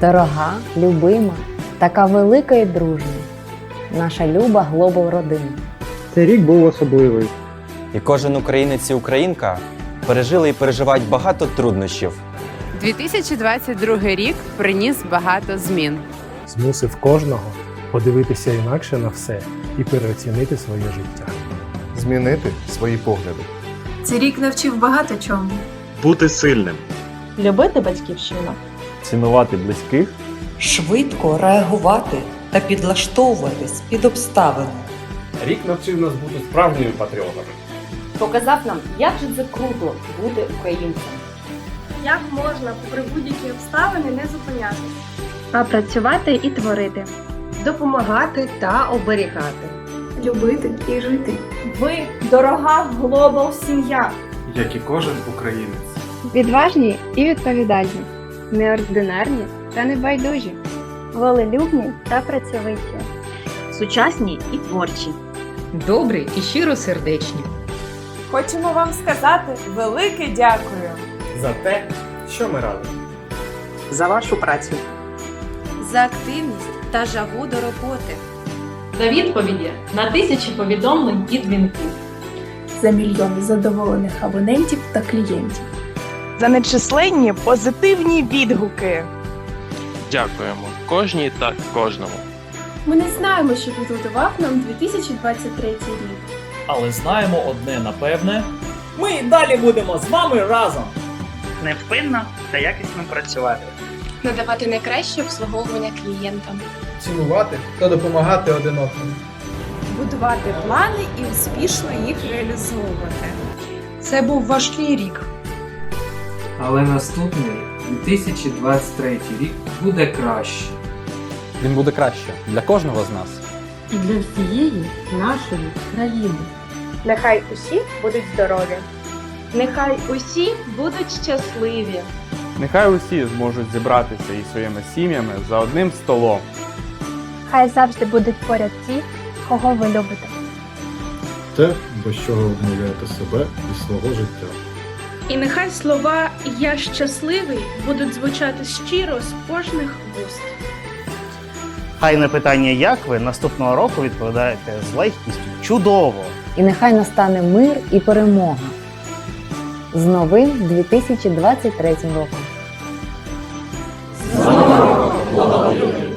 Дорога, любима, така велика і дружна. Наша люба глобал родина. Цей рік був особливий. І кожен українець і українка пережили і переживають багато труднощів. 2022 рік приніс багато змін. змусив кожного подивитися інакше на все і переоцінити своє життя. змінити свої погляди. Цей рік навчив багато чому. бути сильним. любити батьківщину. Цінувати близьких, швидко реагувати та підлаштовуватись під обставини. рік навчив нас бути справжніми патріотами. Показав нам, як же це круто бути українцем. Як можна попри будь-які обставини не зупинятися? А працювати і творити. Допомагати та оберігати. Любити і жити. Ви дорога глобал сім'я. Як і кожен українець. Відважні і відповідальні, неординарні та небайдужі, волелюбні та працьовиті, сучасні і творчі. Добрі і щиросердечні. Хочемо вам сказати велике дякую. За те, що ми робимо. За вашу працю. За активність та жагу до роботи. За відповіді на тисячі повідомлень і дзвінків. За мільйони задоволених абонентів та клієнтів. За нечисленні позитивні відгуки. Дякуємо кожній та кожному. Ми не знаємо, що підготував нам 2023 рік. Але знаємо одне напевне: ми і далі будемо з вами разом. Невпинно та якісно працювати. Надавати найкраще обслуговування клієнтам. Цінувати та допомагати один одному. Будувати плани і успішно їх реалізовувати. Це був важкий рік. Але наступний 2023 рік буде краще. Він буде краще для кожного з нас. І для всієї нашої країни. Нехай усі будуть здорові. Нехай усі будуть щасливі. Нехай усі зможуть зібратися із своїми сім'ями за одним столом. Хай завжди будуть поряд ті, кого ви любите. Те, без чого ви обмовляєте себе і свого життя. І нехай слова Я щасливий будуть звучати щиро з кожних вуст. Хай на питання, як ви наступного року відповідаєте з легкістю чудово! І нехай настане мир і перемога з новим 2023 роком. Слава Богу!